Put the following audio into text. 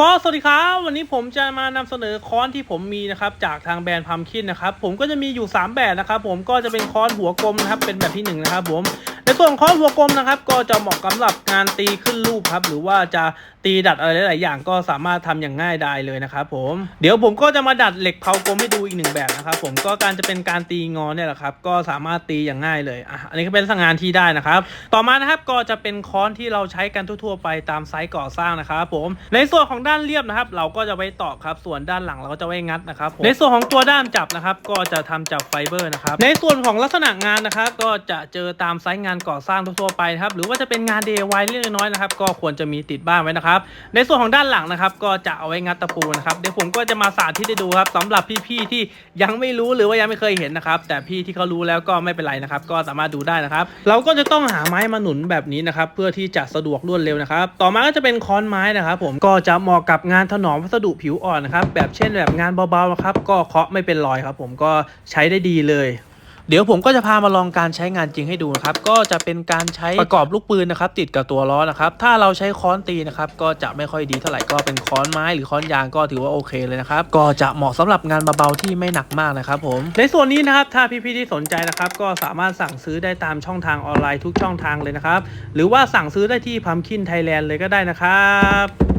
ก็สวัสดีครับวันนี้ผมจะมานำเสนอค้อนที่ผมมีนะครับจากทางแบรนด์พัมคินนะครับผมก็จะมีอยู่ 3 แบบนะครับผมก็จะเป็นค้อนหัวกลมนะครับเป็นแบบที่1นะครับผม ในส่วนของค้อนหัวกลมนะครับ ก็จะเหมาะสำหรับงานตีขึ้นรูปครับ หรือว่าจะตีดัดอะไรหลาย ๆ อย่างก็สามารถทำอย่างง่ายไดายเลยนะครับผมเดี๋ยวผมก็จะมาดัดเหล็กเผากลมให้ดูอีกหนึ่งแบบนะครับผมก็การจะเป็นการตีงอเนี่ยแหละครับ ก็สามารถตีอย่างง่ายเลยอะอันนี้ก็เป็นงานที่ได้นะครับ ต่อมานะครับก็จะเป็นค้อนที่เราใช้กันทั่ว ๆ ไปตามไซต์ก่อสร้างนะครับผมในส่วนของด้านเรียบนะครับ เราก็จะไว้ตอกครับ ส่วนด้านหลังเราก็จะไว้งัดนะครับในส่วนของตัวด้ามจับนะครับ ก็จะทำจากไฟเบอร์นะครับในส่วนของลักษณะงานนะครับ ก็จะเจอตามไซต์งานก่อสร้างทั่วไปนะครับหรือว่าจะเป็นงาน DIY เล็กน้อยนะครับ ก็ควรจะมีติดบ้านไว้นะครับ ในส่วนของด้านหลังนะครับ ก็จะเอาไว้งัดตะปูนะครับเดี๋ยวผมก็จะมาสาธิตให้ดูครับสำหรับพี่ๆที่ยังไม่รู้หรือว่ายังไม่เคยเห็นนะครับ แต่พี่ที่เขารู้แล้วก็ไม่เป็นไรนะครับ ก็สามารถดูได้นะครับ เราก็จะต้องหาไม้มาหนุนแบบนี้นะครับ เพื่อที่จะสะดวกรวดเร็วนะครับ ต่อมาก็จะเป็นค้อนไม้นะครับ ผมก็จะเหมาะกับงานถนอมวัสดุผิวอ่อนนะครับแบบเช่นแบบงานเบาๆนะครับก็เคาะไม่เป็นรอยครับ ผมก็ใช้ได้ดีเลย เดี๋ยวผมก็จะพามาลองการใช้งานจริงให้ดูนะครับก็จะเป็นการใช้ประกอบลูกปืนนะครับติดกับตัวล้อนะครับถ้าเราใช้ค้อนตีนะครับก็จะไม่ค่อยดีเท่าไหร่ก็เป็นค้อนไม้หรือค้อนยางก็ถือว่าโอเคเลยนะครับก็จะเหมาะสำหรับงานเบาๆที่ไม่หนักมากนะครับผมในส่วนนี้นะครับถ้าพี่ๆที่สนใจนะครับก็สามารถสั่งซื้อได้ตามช่องทางออนไลน์ทุกช่องทางเลยนะครับหรือว่าสั่งซื้อได้ที่พัมคินไทยแลนด์เลยก็ได้นะครับ